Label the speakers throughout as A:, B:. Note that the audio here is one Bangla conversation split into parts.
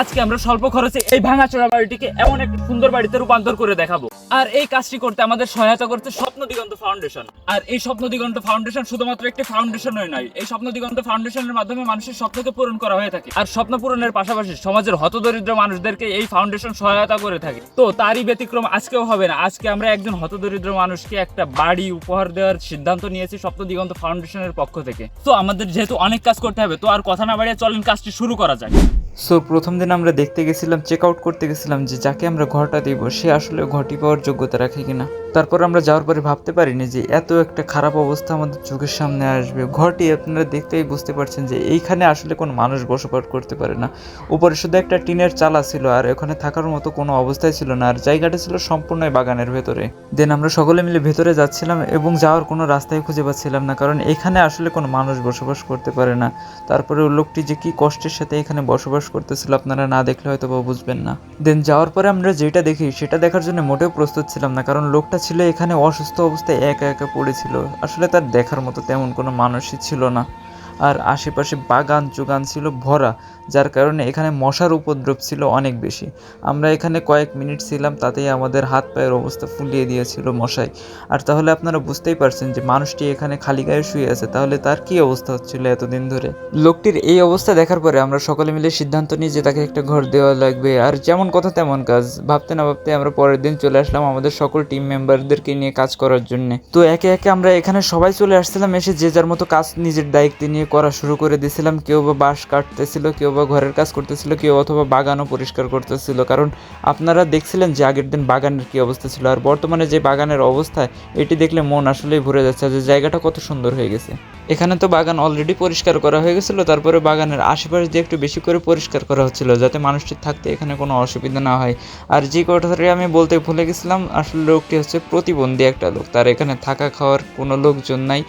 A: আজকে আমরা স্বল্প খরচে এই ভাঙাচোরা বাড়িটিকে এমন একটা সুন্দর বাড়িতে রূপান্তর করে দেখাবো। আর এই কাজটি করতে আমাদের সহায়তা করতে স্বপ্ন দিগন্ত ফাউন্ডেশন। আর এই স্বপ্ন দিগন্ত ফাউন্ডেশন শুধুমাত্র একটি ফাউন্ডেশনই নয়, এই স্বপ্ন দিগন্ত ফাউন্ডেশনের মাধ্যমে মানুষের স্বপ্নকে পূরণ করা হয়ে থাকে। আর স্বপ্ন পূরণের পাশাপাশি সমাজের হতদরিদ্র মানুষদেরকে এই ফাউন্ডেশন সহায়তা করে থাকে। তো তারই ব্যতিক্রম আজকেও হবে না। আজকে আমরা একজন হতদরিদ্র মানুষকে একটা বাড়ি উপহার দেওয়ার সিদ্ধান্ত নিয়েছি স্বপ্ন দিগন্ত ফাউন্ডেশনের পক্ষ থেকে। তো আমাদের যেহেতু অনেক কাজ করতে হবে, তো আর কথা না বাড়িয়ে চলেন, কাজটি শুরু করা যাক।
B: সো প্রথম দিন আমরা দেখতে গেছিলাম চেক আউট করতে গেছিলাম যে যাকে আমরা ঘরটা দিব, সে আসলে ঘটি পাওয়ার যোগ্যতা রাখে কিনা। তারপর আমরা যাওয়ার পরে ভাবতে পারিনি যে এত একটা খারাপ অবস্থা আমাদের চোখের সামনে আসবে। ঘরটি আপনারা দেখতেই বুঝতে পারছেন যে এইখানে আসলে কোনো মানুষ বসবাস করতে পারে না। উপরে শুধু একটা টিনের চালা ছিল আর ওখানে থাকার মতো কোনো অবস্থায় ছিল না। আর জায়গাটা ছিল সম্পূর্ণ বাগানের ভেতরে। দেন আমরা সকলে মিলে ভেতরে যাচ্ছিলাম এবং যাওয়ার কোনো রাস্তায় খুঁজে পাচ্ছিলাম না কারণ এখানে আসলে কোনো মানুষ বসবাস করতে পারে না। তারপরে লোকটি যে কি কষ্টের সাথে এখানে বসবাস করতেছিল আপনারা না দেখলে হয়তো বুঝবেন না। দেন যাওয়ার পরে আমরা যেটা দেখি সেটা দেখার জন্য মোটেও প্রস্তুত ছিলাম না কারণ লোকটা ছিল এখানে অসুস্থ অবস্থায় একা একা পড়েছিল। আসলে তার দেখার মতো তেমন কোনো মানুষই ছিল না। আর আশেপাশে বাগান চুগান ছিল ভরা, যার কারণে এখানে মশার উপদ্রব ছিল অনেক বেশি। আমরা এখানে কয়েক মিনিট ছিলাম, তাতেই আমাদের হাত পায়ের অবস্থা ফুলিয়ে দিয়েছিল মশাই। আর তাহলে আপনারা বুঝতেই পারছেন যে মানুষটি এখানে খালি গায়ে শুয়ে আছে, তাহলে তার কি অবস্থা হচ্ছিল এতদিন ধরে? লোকটির এই অবস্থা দেখার পরে আমরা সকলে মিলে সিদ্ধান্ত নিই যে তাকে একটা ঘর দেওয়া লাগবে। আর যেমন কথা তেমন কাজ, ভাবতে না ভাবতে আমরা পরের দিন চলে আসলাম আমাদের সকল টিম মেম্বারদেরকে নিয়ে কাজ করার জন্য। তো একে একে আমরা এখানে সবাই চলে আসছিলাম, এসে যে যার মতো কাজ নিজের দায়িত্বে নিয়ে করা শুরু করে দিয়েছিলাম। কেউ বা বাঁশ কাটতেছিল, কেউ বা ঘরের কাজ করতেছিল, কেউ অথবা বাগানও পরিষ্কার করতেছিল। কারণ আপনারা দেখছিলেন যে আগের দিন বাগানের কি অবস্থা ছিল, আর বর্তমানে যে বাগানের অবস্থা, এটি দেখলে মন আসলেই ভরে যাচ্ছে যে জায়গাটা কত সুন্দর হয়ে গেছে। এখানে তো বাগান অলরেডি পরিষ্কার করা হয়ে গেছিল, তারপরে বাগানের আশেপাশে দিয়ে একটু বেশি করে পরিষ্কার করা হচ্ছিল, যাতে মানুষটির থাকতে এখানে কোনো অসুবিধা না হয়। আর যে কথাটি আমি বলতে ভুলে গেছিলাম, আসলে লোকটি হচ্ছে প্রতিবন্ধী একটা লোক, তার এখানে থাকা খাওয়ার কোনো লোকজন নাই।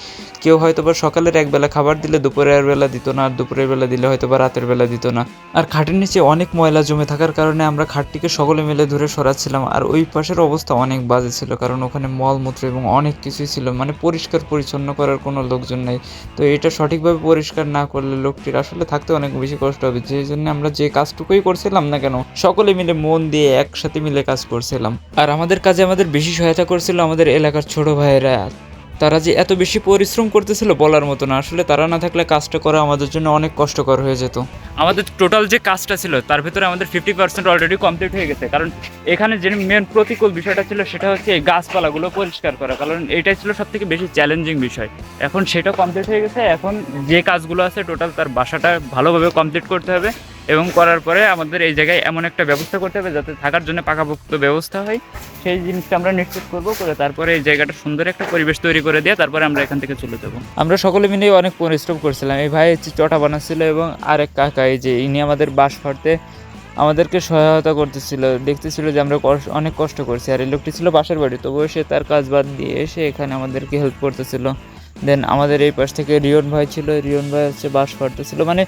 B: কেউ হয়তো বা সকালের একবেলা খাবার দিলে দুপুরের বেলা দিত না, আর দুপুরের বেলা দিলে হয়তো বা রাতের বেলা দিত না। আর খাটের নিচে অনেক ময়লা জমে থাকার কারণে আমরা খাটটিকে সকলে মিলে ধরে সরাচ্ছিলাম, আর ওই পাশের অবস্থা অনেক বাজে ছিল, কারণ ওখানে মলমূত্র এবং অনেক কিছুই ছিল মানে পরিষ্কার পরিচ্ছন্ন করার কোনো লোকজন নাই। তো এটা সঠিকভাবে পরিষ্কার না করলে লোকটির আসলে থাকতে অনেক বেশি কষ্ট হবে যে জন্য আমরা যে কাজটুকুই করছিলাম না কেন, সকলে মিলে মন দিয়ে একসাথে মিলে কাজ করছিলাম। আর আমাদের কাজে আমাদের বেশি সহায়তা করছিল আমাদের এলাকার ছোট ভাইয়েরা। তারা যে এত বেশি পরিশ্রম করতেছিল বলার মতো না। আসলে তারা না থাকলে কাজটা করা আমাদের জন্য অনেক কষ্টকর হয়ে যেত।
A: আমাদের টোটাল যে কাজটা ছিল, তার ভিতরে আমাদের ফিফটি পার্সেন্ট অলরেডি কমপ্লিট হয়ে গেছে। কারণ এখানে যে মেন প্রতিকূল বিষয়টা ছিল, সেটা হচ্ছে এই গাছপালাগুলো পরিষ্কার করা। কারণ এটাই ছিল সব থেকে বেশি চ্যালেঞ্জিং বিষয়। এখন সেটা কমপ্লিট হয়ে গেছে। এখন যে কাজগুলো আছে টোটাল তার বাসাটা ভালোভাবে কমপ্লিট করতে হবে। এবং করার পরে আমাদের এই জায়গায় এমন একটা ব্যবস্থা করতে হবে যাতে থাকার জন্য পাকাপোক্ত ব্যবস্থা হয়। সেই জিনিসটা আমরা নিশ্চিত করব, করে তারপরে এই জায়গাটা সুন্দর একটা পরিবেশ তৈরি করে দিয়ে তারপরে আমরা এখান থেকে চলে যাব।
B: আমরা সকলে মিলে অনেক পরিশ্রম করছিলাম। এই ভাই হচ্ছে চটা বানাচ্ছিল এবং আরেক কাকা এই যে ইনি আমাদের বাস ফাড়তে আমাদেরকে সহায়তা করতেছিল। দেখতেছিল যে আমরা অনেক কষ্ট করছি। আর এই লোকটি ছিল বাসার বাড়ি, তবুও সে তার কাজ বাদ দিয়ে এসে এখানে আমাদেরকে হেল্প করতেছিল। দেন আমাদের এই পাশ থেকে রিয়ন ভাই ছিল। রিয়ন ভাই হচ্ছে বাস ফাড়তেছিল মানে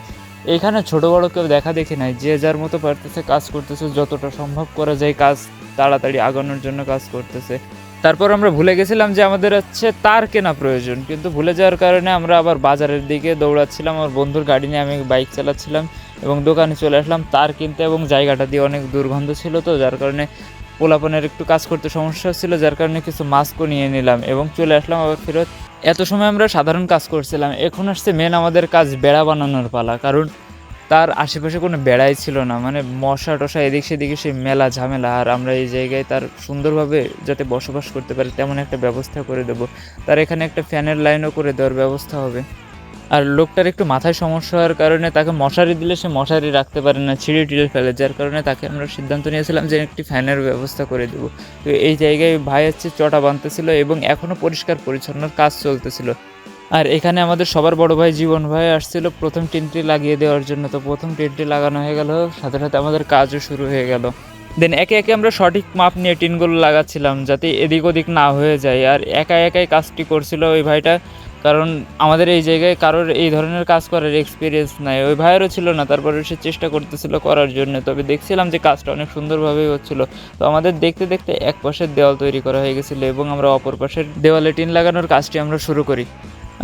B: এখানে ছোটো বড়ো কেউ দেখা দেখি নাই। যে যার মতো পারতেছে কাজ করতেছে, যতটা সম্ভব করা যায় কাজ তাড়াতাড়ি আগানোর জন্য কাজ করতেছে। তারপর আমরা ভুলে গেছিলাম যে আমাদের হচ্ছে তার কেনা প্রয়োজন। কিন্তু ভুলে যাওয়ার কারণে আমরা আবার বাজারের দিকে দৌড়াচ্ছিলাম, আমার বন্ধুর গাড়ি নিয়ে আমি বাইক চালাচ্ছিলাম এবং দোকানে চলে আসলাম। তার কিনতে এবং জায়গাটা দিয়ে অনেক দুর্গন্ধ ছিল তো, যার কারণে পোলাপনের একটু কাজ করতে সমস্যা হচ্ছিল যার কারণে কিছু মাস্কও নিয়ে নিলাম এবং চলে আসলাম আবার ফেরত। এত সময় আমরা সাধারণ কাজ করছিলাম, এখন আসছে মেন আমাদের কাজ বেড়া বানানোর পালা, কারণ তার আশেপাশে কোনো বেড়াই ছিল না মানে মশা টশা এদিক সেদিকে সেই মেলা ঝামেলা, আর আমরা এই জায়গায় তার সুন্দরভাবে যাতে বসবাস করতে পারে, তেমন একটা ব্যবস্থা করে দেব। তার এখানে একটা ফ্যানের লাইনও করে দেওয়ার ব্যবস্থা হবে। আর লোকটার একটু মাথায় সমস্যা হওয়ার কারণে তাকে মশারি দিলে সে মশারি রাখতে পারে না, ছিঁড়ে টিড়ে ফেলে। যার কারণে তাকে আমরা সিদ্ধান্ত নিয়েছিলাম যে একটি ফ্যানের ব্যবস্থা করে দেবো। তো এই জায়গায় ভাই হচ্ছে চটা বাঁধতেছিল এবং এখনও পরিষ্কার পরিচ্ছন্নর কাজ চলতেছিল। আর এখানে আমাদের সবার বড় ভাই জীবন ভাই আসছিল, প্রথম টিনটি লাগিয়ে দেওয়ার জন্য। তো প্রথম টিনটি লাগানো হয়ে গেল, সাথে সাথে আমাদের কাজও শুরু হয়ে গেল। দেন একে একে আমরা সঠিক মাপ নিয়ে টিনগুলো লাগাচ্ছিলাম, যাতে এদিক ওদিক না হয়ে যায়। আর একা একাই কাজটি করছিল ওই ভাইটা। কারণ আমাদের এই জায়গায় কারোর এই ধরনের কাজ করার এক্সপিরিয়েন্স নাই। ওই ভাইয়েরও ছিল না তারপরে সে চেষ্টা করতেছিল করার জন্য। তবে দেখছিলাম যে কাজটা অনেক সুন্দরভাবেই হচ্ছিল। তো আমাদের দেখতে দেখতে এক পাশের দেওয়াল তৈরি করা হয়ে গেছিল এবং আমরা অপর পাশের দেওয়ালে টিন লাগানোর কাজটি আমরা শুরু করি।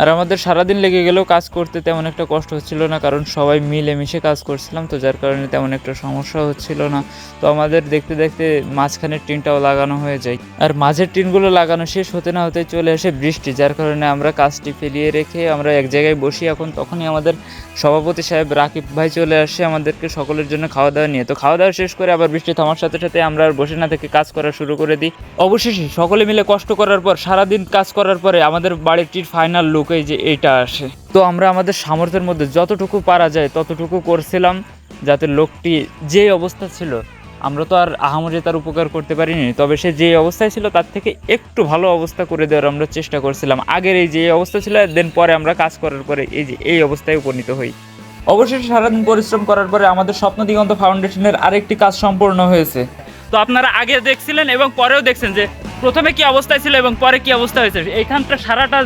B: আর আমাদের সারাদিন লেগে গেলেও কাজ করতে তেমন একটা কষ্ট হচ্ছিল না, কারণ সবাই মিলেমিশে কাজ করছিলাম, তো যার কারণে তেমন একটা সমস্যা হচ্ছিল না। তো আমাদের দেখতে দেখতে মাঝখানের টিনটাও লাগানো হয়ে যায়। আর মাঝের টিনগুলো লাগানো শেষ হতে না হতে চলে আসে বৃষ্টি, যার কারণে আমরা কাজটি ফেলিয়ে রেখে আমরা এক জায়গায় বসি। এখন তখনই আমাদের সভাপতি সাহেব রাকিব ভাই চলে আসে আমাদেরকে সকলের জন্য খাওয়া দাওয়া নিয়ে। তো খাওয়া দাওয়া শেষ করে আবার বৃষ্টি থামার সাথে সাথে আমরা আর বসে না থেকে কাজ করা শুরু করে দিই। অবশেষে সকলে মিলে কষ্ট করার পর, সারাদিন কাজ করার পরে আমাদের বাড়িটির ফাইনাল লুক এই যে এইটা আসে। তো আমরা আমাদের সামর্থ্যের মধ্যে যতটুকু পারা যায় ততটুকু করছিলাম যাতে লোকটি যে অবস্থা ছিল, আমরা তো আর আহামরি তার উপকার করতে পারিনি। তবে সে যে অবস্থায় ছিল তার থেকে একটু ভালো অবস্থা করে দেওয়ার আমরা চেষ্টা করছিলাম। আগের এই যে অবস্থা ছিল, দেন পরে আমরা কাজ করার পরে এই যে, এই অবস্থায় উপনীত হই। অবশেষে সারাদিন পরিশ্রম করার পরে আমাদের স্বপ্ন দিগন্ত ফাউন্ডেশনের আরেকটি কাজ সম্পূর্ণ হয়েছে।
A: তো আপনারা আগে দেখছিলেন এবং পরেও দেখছেন যে প্রথমে কি অবস্থায় ছিল এবং পরে কি অবস্থা হয়েছে? এইখানটা সারাটা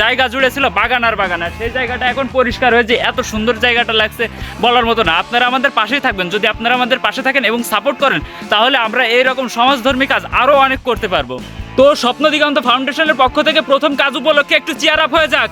A: জায়গা জুড়ে ছিল বাগান আর বাগান। আর সেই জায়গাটা এখন পরিষ্কার হয়েছে, এত সুন্দর জায়গাটা লাগছে বলার মতো না। আপনারা আমাদের পাশেই থাকবেন, যদি আপনারা আমাদের পাশে থাকেন এবং সাপোর্ট করেন, তাহলে আমরা এইরকম সমাজধর্মী কাজ আরও অনেক করতে পারব। তো স্বপ্ন দিগন্ত ফাউন্ডেশনের পক্ষ থেকে প্রথম কাজ উপলক্ষে একটু চেয়ার আপ হয়ে যাক।